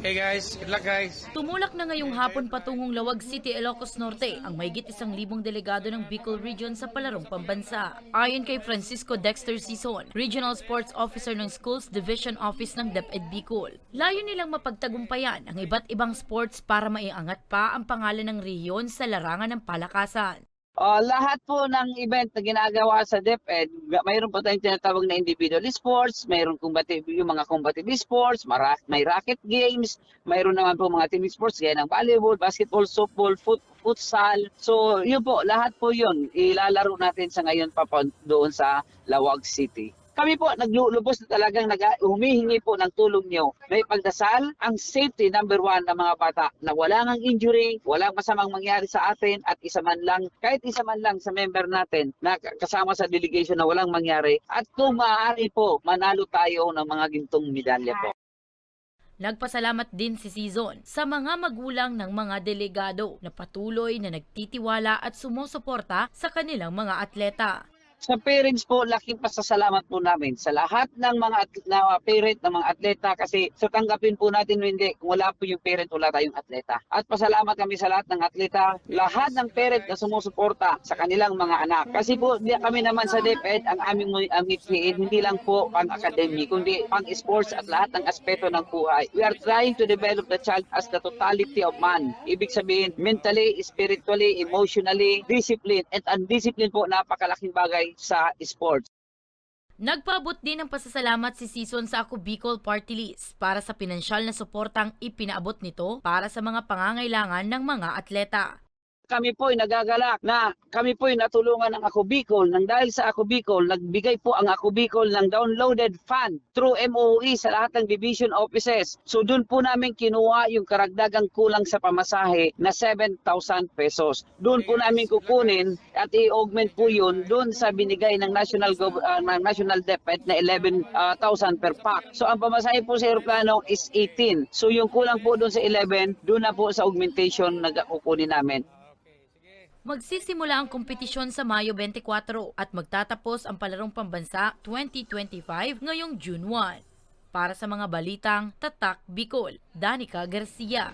Hey guys, good luck guys. Tumulak na ngayong hapon patungong Lawag City, Ilocos Norte ang mahigit isang libong delegado ng Bicol Region sa palarong pambansa. Ayon kay Francisco Dexter Sison, Regional Sports Officer ng Schools Division Office ng DepEd Bicol. Layo nilang mapagtagumpayan ang iba't ibang sports para maiangat pa ang pangalan ng rehiyon sa larangan ng palakasan. Ah, lahat po ng event na ginagawa sa DepEd, mayroon po tayong tinatawag na individual sports, mayroon combative, yung mga combative sports, mara, may racket games, mayroon naman po mga team sports gaya ng volleyball, basketball, softball, foot, futsal. So, yun po, lahat po yun ilalaro natin sa ngayon pa po doon sa Lawag City. Kami po naglulubos na talagang nag humihingi po ng tulong niyo. May pagdasal, ang safety number one ng mga bata na wala ngang injury, walang masamang mangyari sa atin at isa man lang, kahit isa man lang sa member natin na kasama sa delegation na walang mangyari. At kung maaari po, manalo tayo ng mga gintong medalya po. Nagpasalamat din si Season sa mga magulang ng mga delegado na patuloy na nagtitiwala at sumusuporta sa kanilang mga atleta. Sa parents po, laking pasasalamat po namin sa lahat ng mga at- na parent ng mga atleta kasi sa tanggapin po natin hindi, kung wala po yung parent, wala tayong atleta. At pasalamat kami sa lahat ng atleta, lahat ng parent na sumusuporta sa kanilang mga anak. Kasi po, di kami naman sa DepEd, ang aming aming hindi lang po pang academy, kundi pang sports at lahat ng aspeto ng buhay. We are trying to develop the child as the totality of man. Ibig sabihin, mentally, spiritually, emotionally, discipline, at undiscipline po, napakalaking bagay sa sports. Nagpaabot din ng pasasalamat si Season sa Bicol Party List para sa pinansyal na suportang ipinaabot nito para sa mga pangangailangan ng mga atleta. Kami po ay nagagalak na kami po ay natulungan ng Ako Bicol nang dahil sa Ako Bicol, nagbigay po ang Ako Bicol ng downloaded fund through MOE sa lahat ng division offices. So doon po namin kinuha yung karagdagang kulang sa pamasahe na 7,000 pesos. Doon po namin kukunin at i-augment po yun doon sa binigay ng National Gov- ah, ng National DepEd na 11,000 per pack. So ang pamasahe po sa aeroplano is 18. So yung kulang po doon sa 11, doon na po sa augmentation na kukunin namin. Magsisimula ang kompetisyon sa Mayo 24 at magtatapos ang palarong pambansa 2025 ngayong June 1. Para sa mga balitang Tatak Bicol, Danica Garcia.